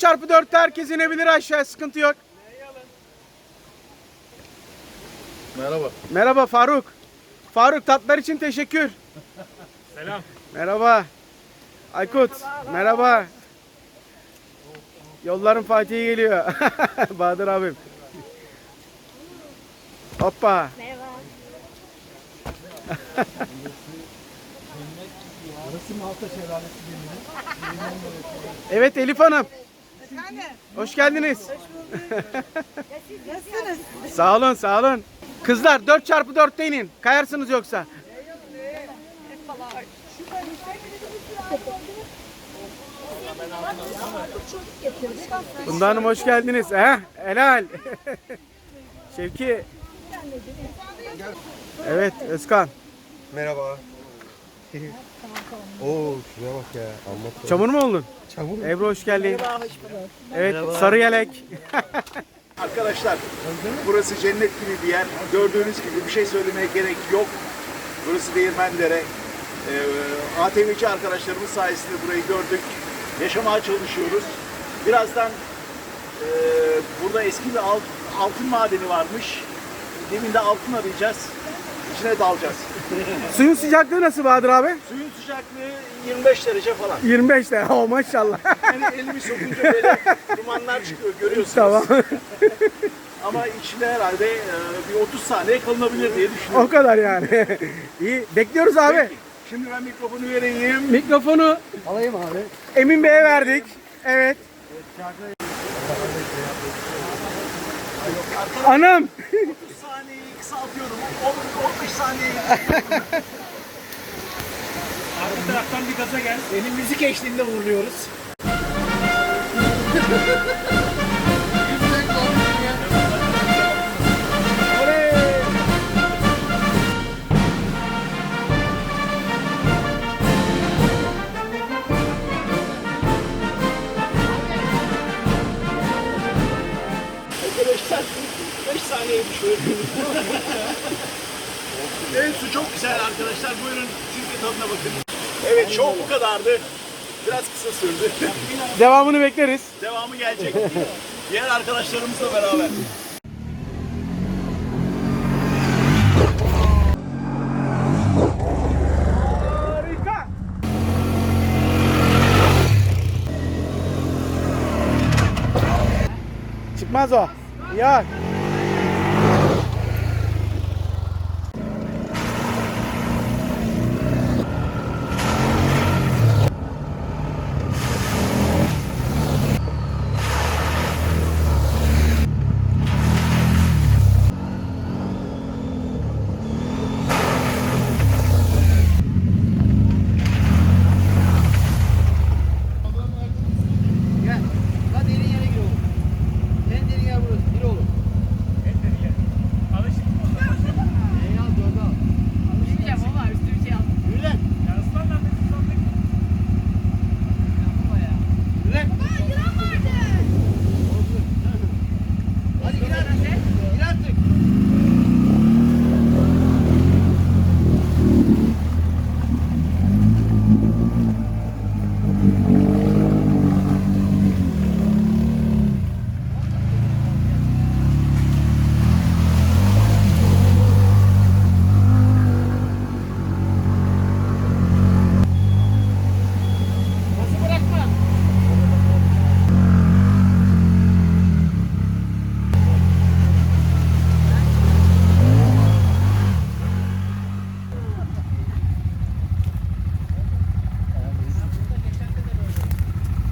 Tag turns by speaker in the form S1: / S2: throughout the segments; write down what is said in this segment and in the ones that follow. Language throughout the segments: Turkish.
S1: 4x4'te herkes inebilir aşağıya sıkıntı yok.
S2: Merhaba.
S1: Merhaba Faruk. Faruk tatlar için teşekkür.
S3: Selam.
S1: Merhaba. Aykut. Merhaba. Yolların Fatih'i geliyor. Bahadır abim. Hoppa.
S4: Merhaba.
S1: Evet Elif Hanım. Hoş geldiniz.
S4: Nasılsınız?
S1: Sağ olun, sağ olun. Kızlar 4x4'te inin. Kayarsınız yoksa. Bunda Hanım hoş geldiniz. He? Helal. Şevki. Evet Özkan.
S2: Merhaba. Oo şuraya bak ya. Anlat.
S1: Çamur mu oldun?
S2: Çamur mu?
S1: Ebru hoş geldin. Evet sarı yelek.
S5: Arkadaşlar burası cennet gibi bir yer. Gördüğünüz gibi bir şey söylemeye gerek yok. Burası Değirmendere. Ee, ATV'ci arkadaşlarımız sayesinde burayı gördük. Yaşamaya çalışıyoruz. Birazdan e, burada eski bir alt- altın madeni varmış. Demin de altın arayacağız. İçine dalacağız.
S1: Suyun sıcaklığı nasıl Bahadır abi?
S5: Suyun sıcaklığı 25 derece falan.
S1: 25 de. Oh maşallah.
S5: Yani elimi sokunca böyle dumanlar çıkıyor görüyorsunuz.
S1: tamam.
S5: Ama içinde herhalde e, bir 30 saniye kalınabilir diye düşünüyorum.
S1: o kadar yani. İyi. Bekliyoruz abi.
S5: Peki, Şimdi ben mikrofonu vereyim.
S1: Mikrofonu
S2: Alayım abi.
S1: Emin Bey'e verdik. Evet. Anam.
S5: 30 saniyeyi kısaltıyorum. 15 saniyeyi
S3: Arka taraftan bir gaza gel.
S5: Benim müzik eşliğinde vuruyoruz. tadına bakın. Evet şov bu kadardı. Biraz kısa sürdü.
S1: Devamını bekleriz.
S5: Devamı gelecek. Diğer arkadaşlarımızla beraber.
S1: Çıkmaz o. Ya.
S6: Gel. Lan derin yere gir oğlum. En derin yer burası. Gir oğlum.
S3: Alışık mı o zaman?
S6: Neyi al gördü al.
S4: Bilmeyeceğim ama üstü bir şey aldım.
S6: Yürü lan.
S3: Ya ıslan lan bir ıslandık.
S6: Yürü lan. Hadi gir artık. Gir artık. Bası bırakma.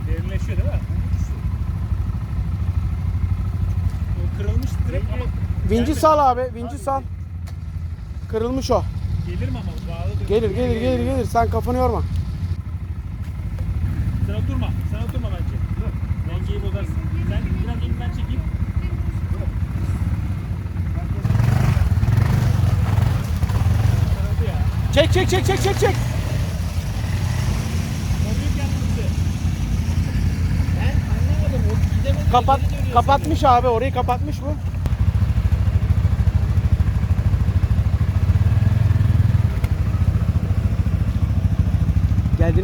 S3: Derinleşiyor değil mi? O kırılmış direkt ama
S1: Vinci sal abi. Vinci sal. Kırılmış o.
S3: gelir mi ama bağlı
S1: Gelir gelir gelir gelir. Sen kafanı yorma.
S3: Sen oturma. Sen oturma bence. Dengeyi bozarsın. Sen biraz elinden çekeyim.
S1: Çek çek çek çek çek çek. Kapat kapatmış abi. Orayı kapatmış bu.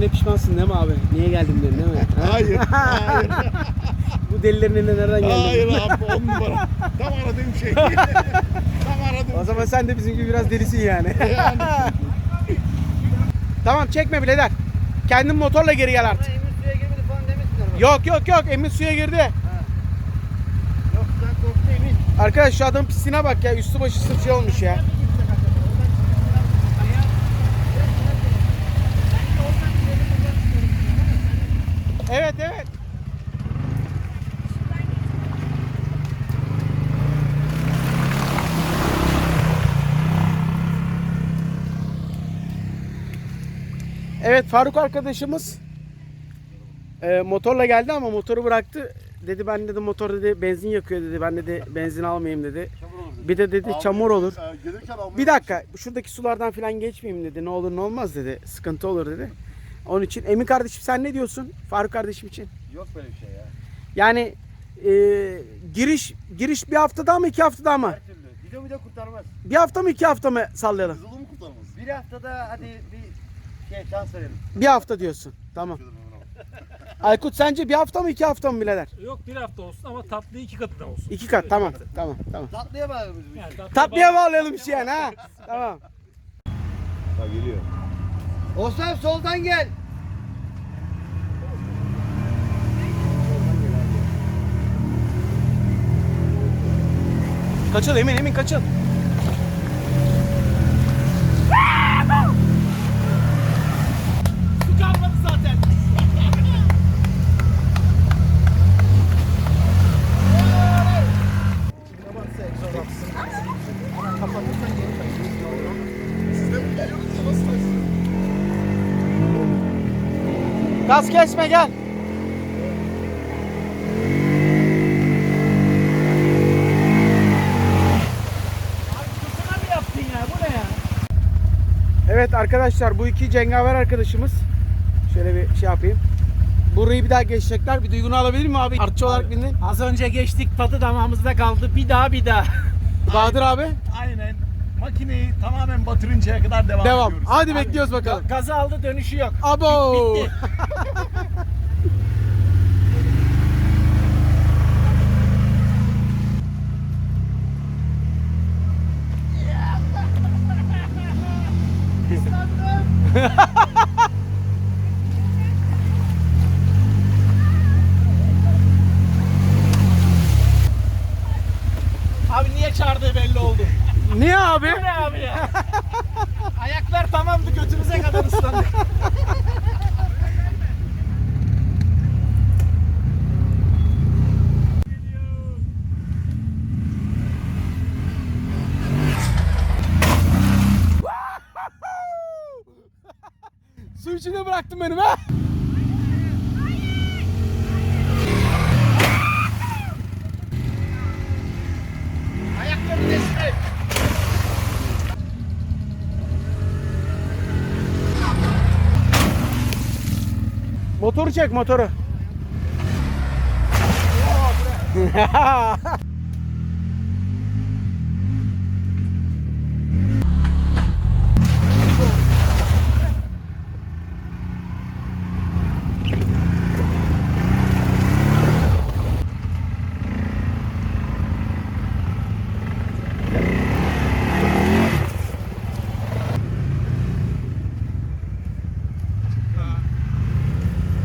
S1: Geldiğine pişmansın değil mi abi? Niye geldim diyorsun değil mi? Ha?
S5: Hayır, hayır,
S1: Bu delilerin eline nereden geldin?
S5: hayır abi on numara. Tam aradığım şey. Tam aradığım
S1: O zaman sen de bizim gibi biraz delisin yani. tamam çekme birader. Kendin motorla geri gel artık.
S6: Emir suya girmedi falan demesinler.
S1: Yok yok yok Emin suya girdi.
S6: Yok sen korktu Emin.
S1: Arkadaş şu adamın pisliğine bak ya üstü başı sırf şey olmuş ya. Evet evet. Evet Faruk arkadaşımız e, motorla geldi ama motoru bıraktı. Dedi ben dedi motor dedi benzin yakıyor dedi. Ben dedi benzin almayayım dedi. Bir de dedi çamur olur.
S5: Almaya
S1: Bir dakika şuradaki sulardan falan geçmeyeyim dedi. Ne olur ne olmaz dedi. Sıkıntı olur dedi. Onun için Emin kardeşim sen ne diyorsun? Faruk kardeşim için.
S2: Yok böyle bir şey ya.
S1: Yani e, giriş giriş bir haftada mı iki haftada mı?
S2: Her türlü. Video video kurtarmaz.
S1: Bir hafta mı iki hafta mı sallayalım?
S5: Kızılı mı kurtarmaz?
S6: Bir haftada hadi bir şey şans verelim.
S1: Bir hafta diyorsun. Tamam. Aykut sence bir hafta mı iki hafta mı birader?
S3: Yok bir hafta olsun ama tatlı iki katı da olsun.
S1: İki kat tamam tamam tamam.
S6: Tatlıya bağlıyoruz biz.
S3: Yani tatlıya
S1: Tatlıya bağlayalım işi yani ha. Tamam.
S2: Ha geliyor.
S6: Osman soldan gel.
S1: Kaçıl Emin Emin kaçıl. Gaz kesme gel.
S3: Sana mı yaptın ya? Bu ne ya?
S1: Evet arkadaşlar bu iki cengaver arkadaşımız. Şöyle bir şey yapayım. Burayı bir daha geçecekler. Bir duygunu alabilir mi abi? Artçı olarak bindin.
S3: Az önce geçtik tadı damağımızda kaldı. Bir daha bir daha.
S1: Bahadır abi.
S5: Aynen. Makineyi tamamen batırıncaya kadar devam,
S1: Devam.
S5: ediyoruz.
S1: Hadi bekliyoruz bakalım.
S3: Gazı aldı dönüşü yok.
S1: Abo.
S3: Abi niye çağırdığı belli oldu.
S1: Niye abi?
S3: Bu ne abi ya? Ayaklar tamamdı götümüze kadar ıslandı.
S1: Su içine bıraktın beni be.
S3: Ayakları destek.
S1: Motoru çek motoru.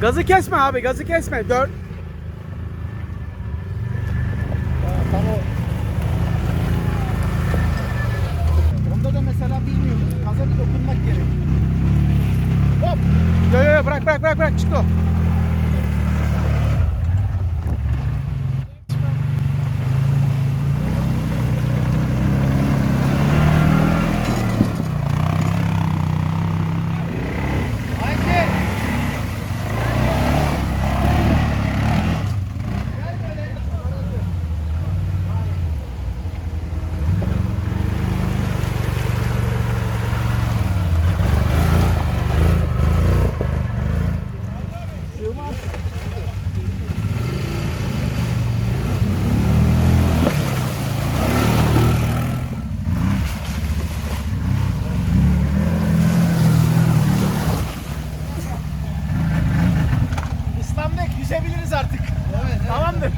S1: Gazı kesme abi, gazı kesme. Dört.
S6: Onda da mesela bilmiyorum. Gaza bir dokunmak gerek.
S1: Yo yo yo bırak bırak bırak bırak çıktı o. Görüşebiliriz artık. Evet, evet. Tamamdır.